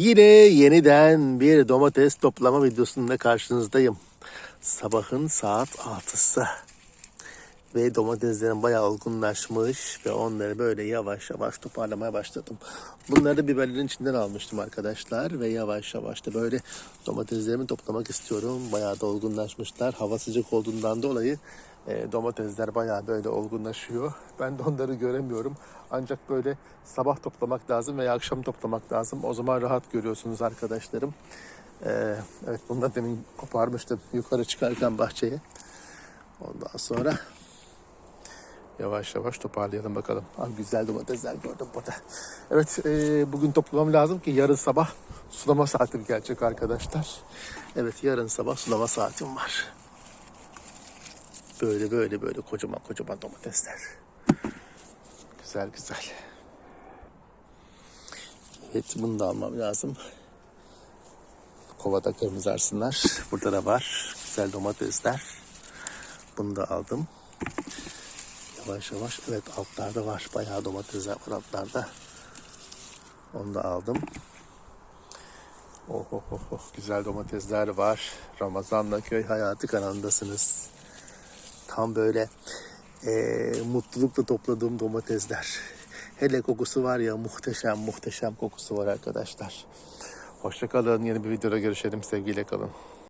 Yine yeniden bir domates toplama videosunda karşınızdayım. Sabahın saat 6'sı. Ve domateslerim bayağı olgunlaşmış ve onları böyle yavaş yavaş toparlamaya başladım. Bunları biberlerin içinden almıştım arkadaşlar ve yavaş yavaş da böyle domateslerimi toplamak istiyorum. Bayağı da olgunlaşmışlar. Hava sıcak olduğundan dolayı e, domatesler bayağı böyle olgunlaşıyor. Ben de onları göremiyorum. Ancak böyle sabah toplamak lazım veya akşam toplamak lazım. O zaman rahat görüyorsunuz arkadaşlarım. E, evet bunları demin koparmıştım yukarı çıkarken bahçeye. Ondan sonra Yavaş yavaş toparlayalım bakalım. Abi güzel domatesler gördüm burada. Evet e, bugün toplamam lazım ki yarın sabah sulama saatim gelecek arkadaşlar. Evet yarın sabah sulama saatim var. Böyle böyle böyle kocaman kocaman domatesler. Güzel güzel. Evet bunu da almam lazım. Kovada kırmızı arsınlar. Burada da var. Güzel domatesler. Bunu da aldım. Yavaş yavaş. Evet altlarda var. Bayağı domatesler var altlarda. Onu da aldım. Oh oh oh oh. Güzel domatesler var. Ramazan'la köy hayatı kanalındasınız. Tam böyle eee, mutlulukla topladığım domatesler. Hele kokusu var ya muhteşem muhteşem kokusu var arkadaşlar. Hoşça kalın. Yeni bir videoda görüşelim. Sevgiyle kalın.